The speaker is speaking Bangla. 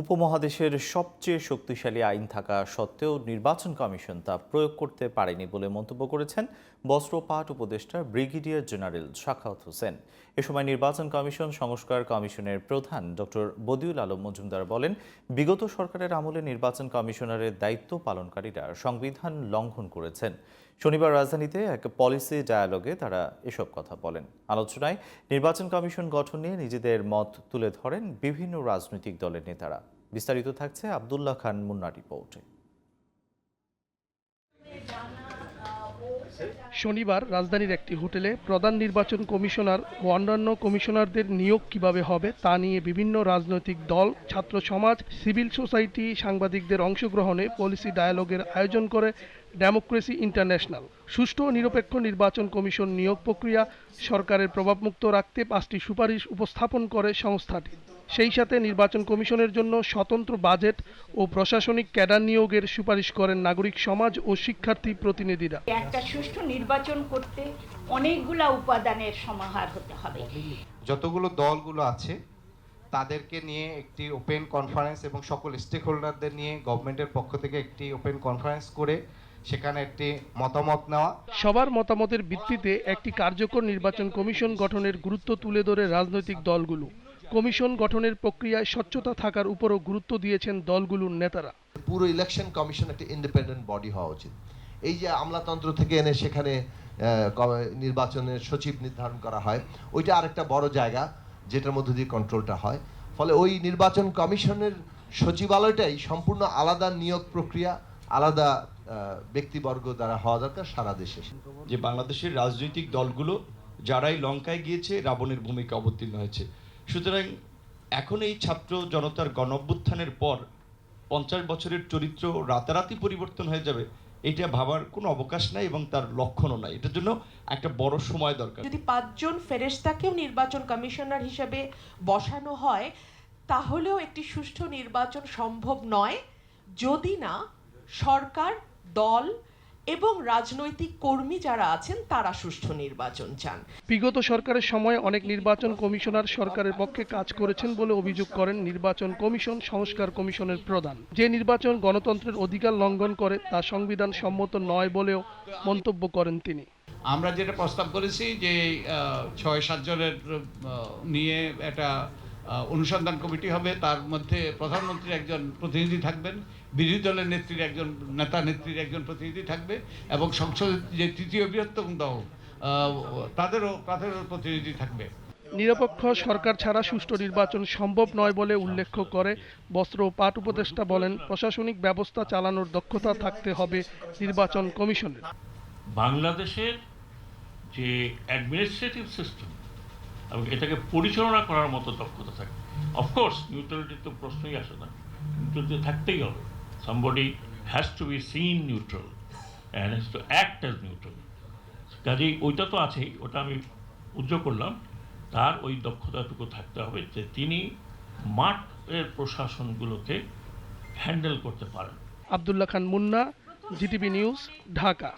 উপমহাদেশের সবচেয়ে শক্তিশালী আইন থাকা সত্ত্বেও নির্বাচন কমিশন তা প্রয়োগ করতে পারেনি বলে মন্তব্য করেছেন বস্ত্র পাট উপদেষ্টা ব্রিগেডিয়ার জেনারেল শাখাওয়াত হোসেন। এ সময় নির্বাচন কমিশন সংস্কার কমিশনের প্রধান ডক্টর বদিউল আলম মজুমদার বলেন, বিগত সরকারের আমলে নির্বাচন কমিশনারের দায়িত্ব পালনকারীরা সংবিধান লঙ্ঘন করেছেন। শনিবার রাজধানীতে এক পলিসি ডায়ালগে তারা এসব কথা বলেন। আলোচনায় নির্বাচন কমিশন গঠন নিয়ে নিজেদের মত তুলে ধরেন বিভিন্ন রাজনৈতিক দলের নেতারা। বিস্তারিত থাকছে আবদুল্লাহ খান মুন্না রিপোর্টে। শনিবার রাজধানীর একটি হোটেলে প্রধান নির্বাচন কমিশনার ও অন্যান্য কমিশনারদের নিয়োগ কীভাবে হবে তা নিয়ে বিভিন্ন রাজনৈতিক দল, ছাত্র সমাজ, সিভিল সোসাইটি সাংবাদিকদের অংশগ্রহণে পলিসি ডায়ালগের আয়োজন করে ডেমোক্রেসি ইন্টারন্যাশনাল। সুষ্ঠু ও নিরপেক্ষ নির্বাচন কমিশন নিয়োগ প্রক্রিয়া সরকারের প্রভাবমুক্ত রাখতে পাঁচটি সুপারিশ উপস্থাপন করে সংস্থাটি। সেই সাথে নির্বাচন কমিশনের জন্য স্বতন্ত্র বাজেট ও প্রশাসনিক ক্যাডার নিয়োগের সুপারিশ করেন নাগরিক সমাজ ও শিক্ষার্থী প্রতিনিধিরা। একটা সুষ্ঠু নির্বাচন করতে অনেকগুলা উপাদানের সমাহার হতে হবে। যতগুলো দলগুলো আছে তাদেরকে নিয়ে একটি ওপেন কনফারেন্স এবং সকল স্টেক হোল্ডারদের নিয়ে গভর্নমেন্টের পক্ষ থেকে একটি ওপেন কনফারেন্স করে সেখানে একটি মতামত নেওয়া। সবার মতামতের ভিত্তিতে একটি কার্যকর নির্বাচন কমিশন গঠনের গুরুত্ব তুলে ধরে রাজনৈতিক দলগুলো। কমিশন গঠনের প্রক্রিয়ায় স্বচ্ছতা থাকার উপরও গুরুত্ব দিয়েছেন দলগুলোর নেতারা। পুরো ইলেকশন কমিশন একটা ইন্ডিপেন্ডেন্ট বডি হওয়া উচিত। এই যে আমলাতন্ত্র থেকে এনে সেখানে নির্বাচনের সচিব নির্ধারণ করা হয় ওইটা আরেকটা বড় জায়গা যেটার মধ্যে দিয়ে কন্ট্রোলটা হয়। ফলে ওই নির্বাচন কমিশনের সচিবালয়টাই সম্পূর্ণ আলাদা নিয়োগ প্রক্রিয়া আলাদা ব্যক্তিবর্গ দ্বারা হওয়া দরকার সারা দেশে। যে বাংলাদেশের রাজনৈতিক দলগুলো যারাই লঙ্কায় গিয়েছে রাবণের ভূমিকা অবতীর্ণ হয়েছে। সুতরাং এখন এই ছাত্র জনতার গণ অভ্যুত্থানের পর পঞ্চাশ বছরের চরিত্র রাতারাতি পরিবর্তন হয়ে যাবে, এটা ভাবার কোনো অবকাশ নাই এবং তার লক্ষণও নাই। এটার জন্য একটা বড় সময় দরকার। যদি পাঁচজন ফেরেশতাকেও নির্বাচন কমিশনার হিসেবে বসানো হয়, তাহলেও একটি সুষ্ঠু নির্বাচন সম্ভব নয়। যদি না, সরকার, দল এবং রাজনৈতিক কর্মী যারা আছেন তারা সুষ্ঠু নির্বাচন চান। বিগত সরকারের সময় অনেক নির্বাচন কমিশনার সরকারের পক্ষে কাজ করেছেন বলে অভিযোগ করেন নির্বাচন কমিশন সংস্কার কমিশনের প্রধান। যে নির্বাচন গণতন্ত্রের অধিকার লঙ্ঘন করে তা সংবিধান সম্মত নয় বলেও মন্তব্য করেন তিনি। আমরা যেটা প্রস্তাব করেছি যে ছয় সাতজনের নিয়ে একটা অনুসন্ধান কমিটি হবে। তার মধ্যে প্রধানমন্ত্রীর একজন প্রতিনিধি থাকবেন। বিরোধী দলের নেত্রীর একজন নেতা নেত্রীর একজন প্রতিনিধি থাকবে এবং সংসদের যে তৃতীয় বৃহত্তম দল তাদেরও তাদেরও প্রতিনিধি থাকবে। নিরপেক্ষ সরকার ছাড়া সুষ্ঠু নির্বাচন সম্ভব নয় বলে উল্লেখ করে বস্ত্র ও পাট উপদেষ্টা বলেন প্রশাসনিক ব্যবস্থা চালানোর দক্ষতা থাকতে হবে নির্বাচন কমিশনের। বাংলাদেশের যে অ্যাডমিনিস্ট্রেটিভ সিস্টেম এবং এটাকে পরিচালনা করার মতো দক্ষতা থাকে। অফকোর্স নিউট্রালিটির তো প্রশ্নই আসে না নিউট্রালিটি থাকতেই হবে। Somebody has to be seen neutral and has to act as neutral. কাজেই ওইটা তো আছেই, ওটা আমি উদ্যোগ করলাম, তার ওই দক্ষতাটুকু থাকতে হবে যে তিনি মাঠের প্রশাসনগুলোকে হ্যান্ডেল করতে পারেন আবদুল্লাহ খান মুন্না, জিটিভি নিউজ, ঢাকা